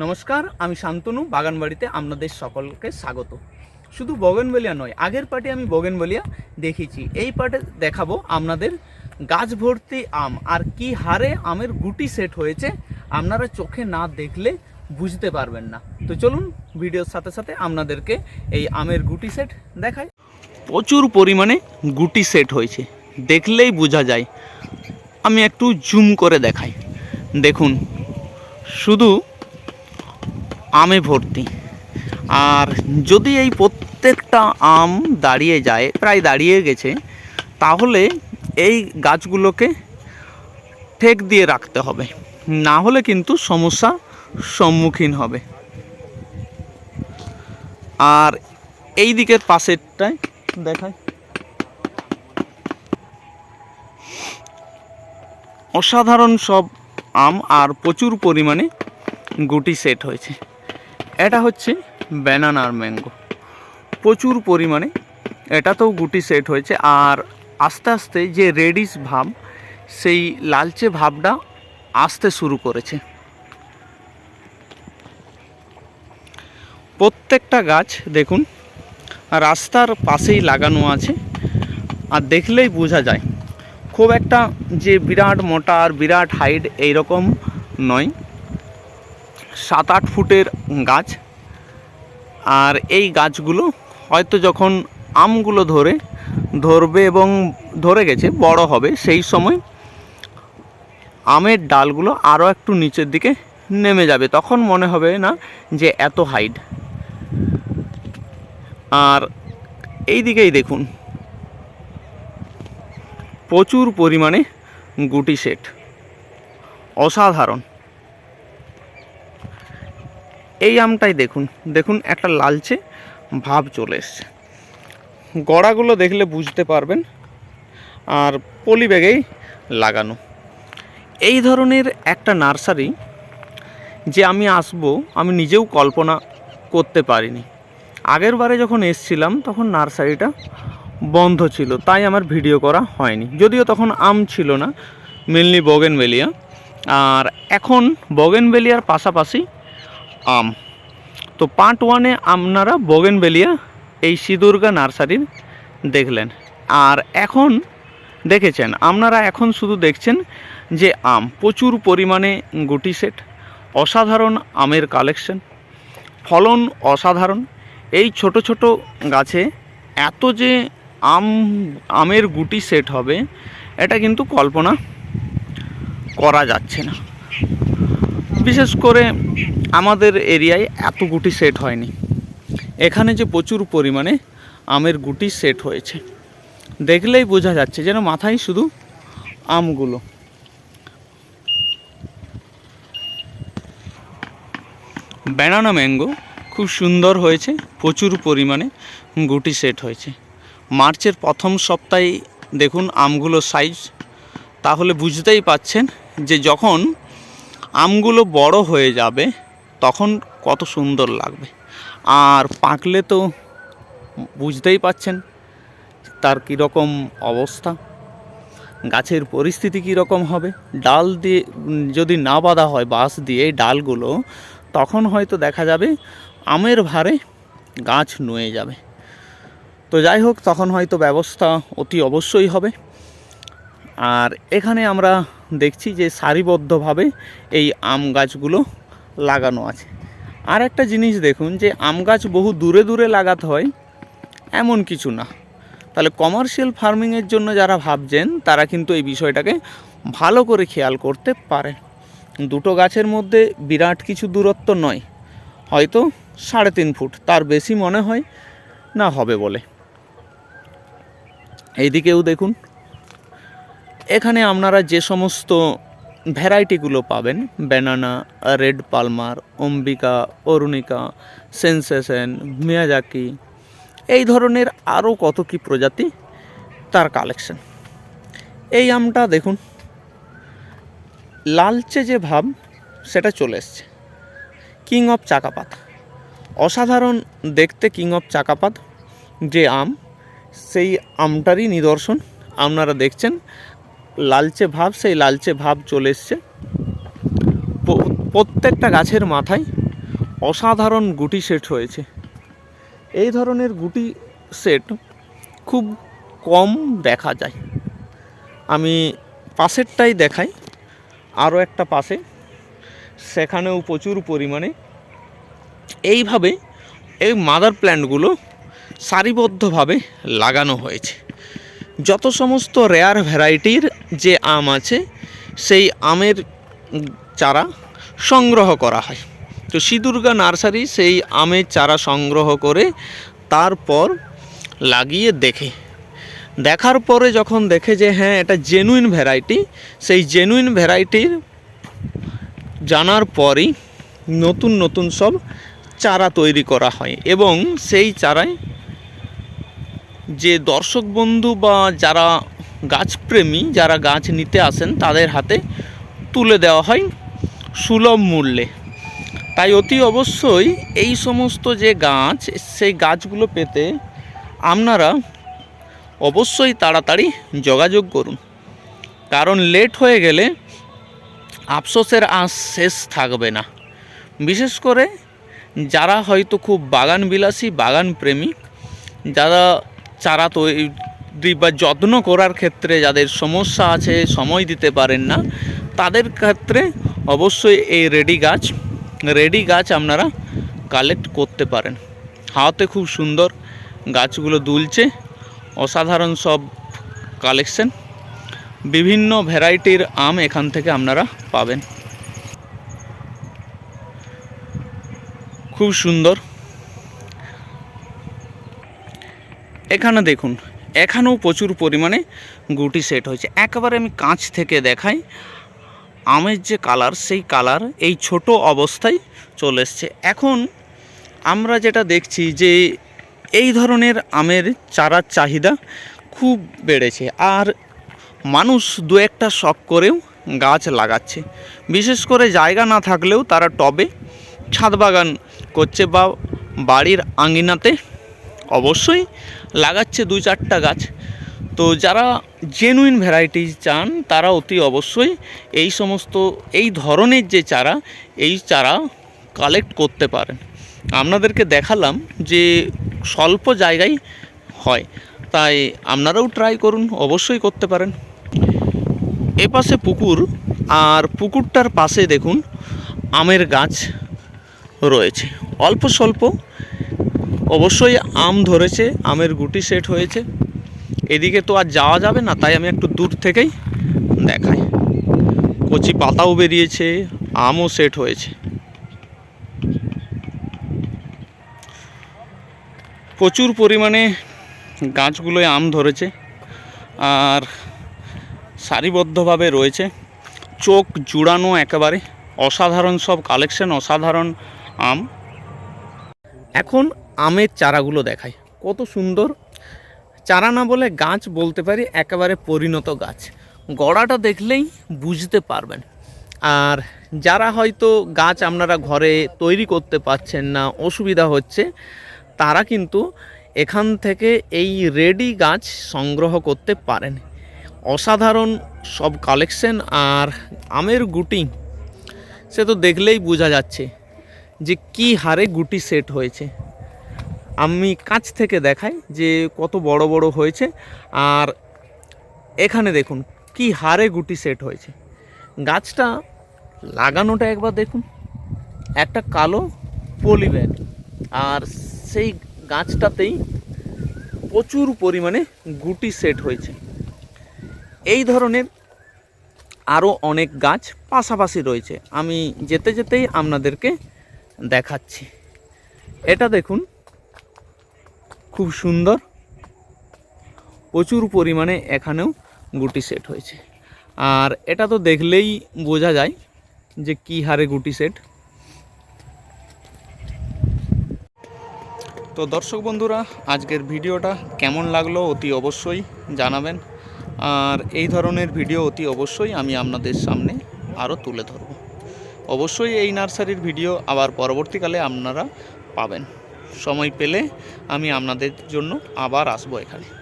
নমস্কার, আমি শান্তনু, বাগানবাড়িতে আপনাদের সকলকে স্বাগত। শুধু বগেনবেলিয়া নয়, আগের পার্টে আমি বগেনবেলিয়া দেখেছি। এই পার্টে দেখাবো আপনাদের গাছ ভর্তি আম আর কি হারে আমের গুটি সেট হয়েছে। আপনারা চোখে না দেখলে বুঝতে পারবেন না। তো চলুন ভিডিওর সাথে সাথে আপনাদেরকে এই আমের গুটি সেট দেখাই। প্রচুর পরিমাণে গুটি সেট হয়েছে। দেখলেই বোঝা যায়। আমি একটু জুম করে দেখাই। দেখুন, শুধু আমে ভর্তি। আর যদি এই প্রত্যেকটা আম দাঁড়িয়ে যায়, প্রায় দাঁড়িয়ে গেছে, তাহলে এই গাছগুলোকে ঠেক দিয়ে রাখতে হবে। না হলে কিন্তু সমস্যা সম্মুখীন হবে। আর এই দিকের পাশেরটায় দেখায় অসাধারণ সব আম, আর প্রচুর পরিমাণে গুটি সেট হয়েছে। এটা হচ্ছে ব্যানানার ম্যাঙ্গো প্রচুর পরিমাণে এটাতেও গুটি সেট হয়েছে আর আস্তে আস্তে যে রেডিশ ভাব, সেই লালচে ভাবটা আসতে শুরু করেছে। প্রত্যেকটা গাছ দেখুন, রাস্তার পাশেই লাগানো আছে আর দেখলেই বোঝা যায়। খুব একটা যে বিরাট মোটা আর বিরাট হাইট এইরকম নয়। সাত আট ফুটের গাছ। আর এই গাছগুলো হয়তো যখন আমগুলো ধরে, ধরবে এবং ধরে গেছে, বড় হবে, সেই সময় আমের ডালগুলো আরও একটু নিচের দিকে নেমে যাবে। তখন মনে হবে না যে এত হাইট। আর এই দিকেই দেখুন, প্রচুর পরিমাণে গুটি সেট। অসাধারণ। এই আমটাই দেখুন দেখুন একটা লালচে ভাব চলে এসছে। গড়াগুলো দেখলে বুঝতে পারবেন, আর পলি ব্যাগেই লাগানো। এই ধরনের একটা নার্সারি যে আমি আসব, আমি নিজেও কল্পনা করতে পারিনি। আগের বারে যখন এসছিলাম, তখন নার্সারিটা বন্ধ ছিল, তাই আমার ভিডিও করা হয়নি। যদিও তখন আম ছিল না মেনলি বগেনবেলিয়া আর এখন বগেনবেলিয়ার পাশাপাশি আম। তো পার্ট ওয়ানে আপনারা বগেনবেলিয়া এই সিদুর্গা নার্সারির দেখলেন। আর এখন দেখেছেন, আপনারা এখন শুধু দেখছেন যে আম প্রচুর পরিমাণে গুটি সেট অসাধারণ আমের কালেকশন ফলন অসাধারণ। এই ছোট ছোট গাছে এত যে আম, আমের গুটি সেট হবে, এটা কিন্তু কল্পনা করা যাচ্ছে না। বিশেষ করে আমাদের এরিয়ায় এত গুটি সেট হয়নি। এখানে যে প্রচুর পরিমাণে আমের গুটি সেট হয়েছে। দেখলেই বোঝা যাচ্ছে যেন মাথায় শুধু আমগুলো। ব্যানানা ম্যাঙ্গো খুব সুন্দর হয়েছে, প্রচুর পরিমাণে গুটি সেট হয়েছে। মার্চের প্রথম সপ্তাহে দেখুন আমগুলো সাইজ তাহলে বুঝতেই পাচ্ছেন যে যখন আমগুলো বড় হয়ে যাবে তখন কত সুন্দর লাগবে। আর পাকলে তো বুঝতেই পাচ্ছেন তার কীরকম অবস্থা। গাছের পরিস্থিতি কীরকম হবে? ডাল দিয়ে, যদি না বাঁধা হয়, বাঁশ দিয়ে ডালগুলো, তখন হয়তো দেখা যাবে আমের ভারে গাছ নুয়ে যাবে। তো যাই হোক, তখন হয়তো ব্যবস্থা অতি অবশ্যই হবে। আর এখানে আমরা দেখছি যে সারিবদ্ধভাবে এই আম গাছগুলো লাগানো আছে। আর একটা জিনিস দেখুন যে, আম গাছ বহু দূরে দূরে লাগাতে হয়, এমন কিছু না। তাহলে কমার্শিয়াল ফার্মিংয়ের জন্য যারা ভাবছেন, তারা কিন্তু এই বিষয়টাকে ভালো করে খেয়াল করতে পারে দুটো গাছের মধ্যে বিরাট কিছু দূরত্ব নয়, হয়তো সাড়ে তিন ফুট, তার বেশি মনে হয় না হবে বলে। এইদিকেও দেখুন, এখানে আপনারা যে সমস্ত ভ্যারাইটিগুলো পাবেন। Banana red palmer Ambika Arunika sensation Miyazaki এই ধরনের আরও কত কি প্রজাতি? তার কালেকশন এই আমটা দেখুন। লালচে যে ভাব, সেটা চলে এসছে। কিং অফ চাকাপাত অসাধারণ দেখতে কিং অফ চাকাপাত যে আম, সেই আমটারই নিদর্শন। আপনারা দেখছেন লালচে ভাব, সেই লালচে ভাব চলে এসছে। প্রত্যেকটা গাছের মাথায় অসাধারণ গুটি সেট হয়েছে। এই ধরনের গুটি সেট খুব কম দেখা যায়। আমি পাশেরটাই দেখাই, আরও একটা পাশে। সেখানেও প্রচুর পরিমাণে। এইভাবে এই মাদার প্ল্যান্টগুলো সারিবদ্ধভাবে লাগানো হয়েছে। যত সমস্ত রেয়ার ভ্যারাইটির যে আম আছে, সেই আমের চারা সংগ্রহ করা হয়। তো সিদুর্গা নার্সারি সেই আমের চারা সংগ্রহ করে তারপর লাগিয়ে দেখে। দেখার পরে যখন দেখে যে হ্যাঁ এটা জেনুইন ভ্যারাইটি সেই জেনুইন ভ্যারাইটির জানার পরই নতুন নতুন সব চারা তৈরি করা হয় এবং সেই চারায় যে দর্শক বন্ধু বা যারা গাছপ্রেমী যারা গাছ নিতে আসেন, তাদের হাতে তুলে দেওয়া হয় সুলভ মূল্যে। তাই অতি অবশ্যই এই সমস্ত যে গাছ, সেই গাছগুলো পেতে আপনারা অবশ্যই তাড়াতাড়ি যোগাযোগ করুন। কারণ লেট হয়ে গেলে আফসোসের আঁশ শেষ থাকবে না। বিশেষ করে যারা হয়তো খুব বাগান বিলাসী বাগান প্রেমী যারা চারা তৈরি বা যত্ন করার ক্ষেত্রে যাদের সমস্যা আছে, সময় দিতে পারেন না, তাদের ক্ষেত্রে অবশ্যই এই রেডি গাছ রেডি গাছ আপনারা কালেক্ট করতে পারেন। হাওয়াতে খুব সুন্দর গাছগুলো দুলছে, অসাধারণ সব কালেকশন, বিভিন্ন ভ্যারাইটির আম এখান থেকে আপনারা পাবেন। খুব সুন্দর। এখানে দেখুন এখানেও প্রচুর পরিমাণে গুটি সেট হয়েছে। একেবারে আমি কাঁচ থেকে দেখাই, আমের যে কালার সেই কালার এই ছোট অবস্থায় চলে এসছে। এখন আমরা যেটা দেখছি যে এই ধরনের আমের চারার চাহিদা খুব বেড়েছে আর মানুষ দু একটা শখ করেও গাছ লাগাচ্ছে। বিশেষ করে জায়গা না থাকলেও তারা টবে ছাদ বাগান করছে বা বাড়ির আঙিনাতে অবশ্যই লাগাচ্ছে দুই চারটা গাছ। তো যারা জেনুইন ভ্যারাইটিস চান, তারা অতি অবশ্যই এই সমস্ত, এই ধরনের যে চারা, এই চারা কালেক্ট করতে পারেন। আপনাদেরকে দেখালাম যে স্বল্প জায়গায় হয়। তাই আপনারাও ট্রাই করুন, অবশ্যই করতে পারেন। এ পাশে পুকুর, আর পুকুরটার পাশে দেখুন, আমের গাছ রয়েছে। অল্প স্বল্প অবশ্যই আম ধরেছে, আমের গুটি সেট হয়েছে। এদিকে তো আর যাওয়া যাবে না, তাই আমি একটু দূর থেকেই দেখাই। কচি পাতাও বেরিয়েছে, আমও সেট হয়েছে। প্রচুর পরিমাণে গাছগুলোয় আম ধরেছে আর সারিবদ্ধভাবে রয়েছে। চোখ জুড়ানো একেবারে। অসাধারণ সব কালেকশন অসাধারণ আম। এখন আমের চারাগুলো দেখাই। কত সুন্দর। চারা না বলে গাছ বলতে পারি, একেবারে পরিণত গাছ। গড়াটা দেখলেই বুঝতে পারবেন। আর যারা হয়তো গাছ আপনারা ঘরে তৈরি করতে পারছেন না, অসুবিধা হচ্ছে, তারা কিন্তু এখান থেকে এই রেডি গাছ সংগ্রহ করতে পারেন। অসাধারণ সব কালেকশন আর আমের গুটি, সে তো দেখলেই বোঝা যাচ্ছে যে কি হারে গুটি সেট হয়েছে। আমি কাছ থেকে দেখাই যে কত বড় বড় হয়েছে। আর এখানে দেখুন, কি হারে গুটি সেট হয়েছে। গাছটা লাগানোটা একবার দেখুন। একটা কালো পলি ব্যাগ আর সেই গাছটাতেই প্রচুর পরিমাণে গুটি সেট হয়েছে। এই ধরনের আরও অনেক গাছ পাশাপাশি রয়েছে। আমি যেতে যেতেই আপনাদেরকে দেখাচ্ছি। এটা দেখুন খুব সুন্দর। প্রচুর পরিমাণে এখানেও গুটি সেট হয়েছে। আর এটা তো দেখলেই বোঝা যায় যে কি হারে গুটি সেট তো দর্শক বন্ধুরা, আজকের ভিডিওটা কেমন লাগল অতি অবশ্যই জানাবেন। আর এই ধরনের ভিডিও অতি অবশ্যই আমি আপনাদের সামনে আরও তুলে ধরব। অবশ্যই এই নার্সারির ভিডিও আবার পরবর্তীকালে আপনারা পাবেন। সময় পেলে আমি আপনাদের জন্য আবার আসব এখানে।